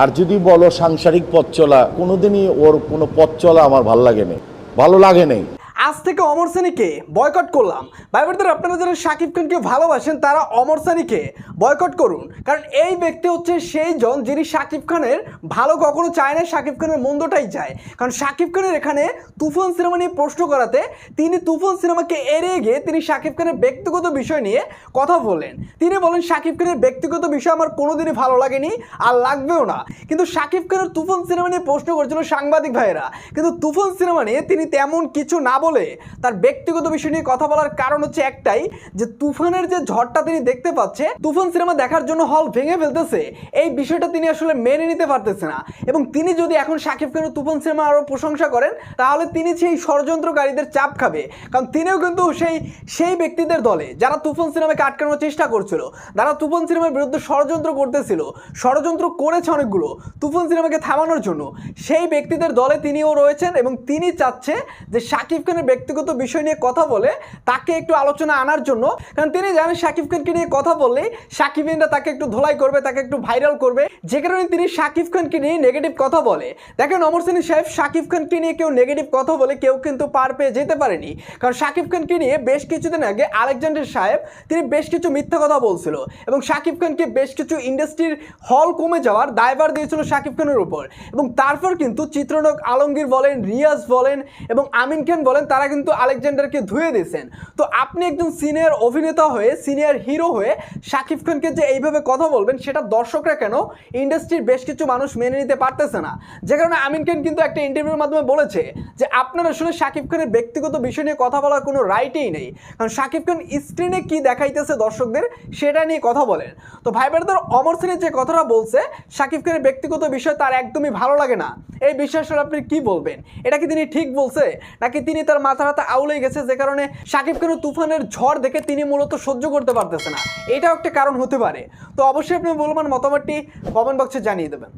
আর যদি বলো সাংসারিক পথ চলা, কোনোদিনই ওর কোনো পথ চলা আমার ভালো লাগে নেই, ভালো লাগে নেই। আজ থেকে অমর সানিকে বয়কট করলাম। ভাই বোনদের আপনারা যারা শাকিব খানকে ভালোবাসেন, তারা অমর সানিকে বয়কট করুন। কারণ এই ব্যক্তি হচ্ছে সেই জন যিনি শাকিব খানের ভালো কখনো চায় না, শাকিব খানের মন্দটাই চায়। কারণ শাকিব খানের এখানে তুফান সিনেমা নিয়ে প্রশ্ন করাতে তিনি তুফান সিনেমাকে এড়িয়ে গিয়ে তিনি শাকিব খানের ব্যক্তিগত বিষয় নিয়ে কথা বলেন তিনি বলেন, শাকিব খানের ব্যক্তিগত বিষয় আমার কোনোদিনই ভালো লাগেনি আর লাগবেও না। কিন্তু শাকিব খানের তুফান সিনেমা নিয়ে প্রশ্ন করছিল সাংবাদিক ভাইয়েরা। কিন্তু তুফান সিনেমা নিয়ে তিনি তেমন কিছু না বলে তার ব্যক্তিগত বিষয় নিয়ে কথা বলার কারণ হচ্ছে একটাই, যে তুফানের যে ঝড়টা তিনি দেখতে পাচ্ছে, তুফান সিনেমা দেখার জন্য হল ভেঙে ফেলতেছে। এই বিষয়টা তিনি আসলে মেনে নিতে পারতেছে না। এবং তিনি যদি এখন শাকিব খানের তুফান সিনেমা আরও প্রশংসা করেন, তাহলে তিনি সেই ষড়যন্ত্রকারীদের চাপ খাবে। কারণ তিনিও কিন্তু সেই সেই ব্যক্তিদের দলে, যারা তুফান সিনেমাকে আটকানোর চেষ্টা করছিল। যারা তুফান সিনেমার বিরুদ্ধে ষড়যন্ত্র করতেছিল, ষড়যন্ত্র করেছে অনেকগুলো তুফান সিনেমাকে থামানোর জন্য। সেই ব্যক্তিদের দলে তিনিও রয়েছেন এবং তিনি চাচ্ছে যে শাকিব খানের ব্যক্তিগত বিষয় নিয়ে কথা বলে, তাকে একটু আলোচনা আনার জন্য। কারণ তিনি জানেন শাকিব খানকে নিয়ে কথা বললেই শাকিবিনরা তাকে একটু ধোলাই করবে, তাকে একটু ভাইরাল করবে। যে কারণে তিনি শাকিব খানকে নিয়ে নেগেটিভ কথা বলে। দেখেন অমর সেনী সাহেব শাকিব খানকে নিয়ে কেউ নেগেটিভ কথা বলে কেউ কিন্তু পার পেয়ে যেতে পারেনি। কারণ শাকিব খানকে নিয়ে বেশ কিছুদিন আগে আলেকজান্ডার সাহেব, তিনি বেশ কিছু মিথ্যা কথা বলছিল এবং শাকিব খানকে বেশ কিছু ইন্ডাস্ট্রির হল কমে যাওয়ার দায়ভার দিয়েছিল শাকিব খানের উপর। এবং তারপর কিন্তু চিত্রনক আলমগীর বলেন, রিয়াজ বলেন এবং আমিন খান বলেন তারা কিন্তু আলেকজান্ডারকে ধুয়ে দিয়েছেন। তো আপনি একজন সিনিয়র অভিনেতা হয়ে, সিনিয়র হিরো হয়ে শাকিব খানকে যে এইভাবে কথা বলবেন, সেটা দর্শকরা কেন ইন্ডাস্ট্রির বেশ কিছু মানুষ মেনে নিতে পারতেছে না? যে কারণে আমিন খান কিন্তু একটা ইন্টারভিউর মাধ্যমে বলেছে যে, আপনার আসলে শাকিব খানের ব্যক্তিগত বিষয় নিয়ে কথা বলার কোনো রাইটই নেই। কারণ শাকিব খান স্ক্রিনে কি দেখাইতেছে দর্শকদের, সেটা নিয়ে কথা বলেন। তো ভাই ব্রাদার অমর সিনের যে কথাটা বলছে, শাকিব খানের ব্যক্তিগত বিষয় তার একদমই ভালো লাগে না। এই বিষয়ে আসলে আপনি কি বলবেন? এটা কি তিনি ঠিক বলছে? নাকি তিনি তার মাথা ব্যথা আউলে গেছে, যে কারণে সাকিব কেন তুফানের ঝড় দেখে তিনি মূলত সহ্য করতে পারতেছে না। এটাও একটা কারণ হতে পারে। তো অবশ্যই আপনি বলবেন মতামতটি কমেন্ট বক্সে জানিয়ে দেবেন।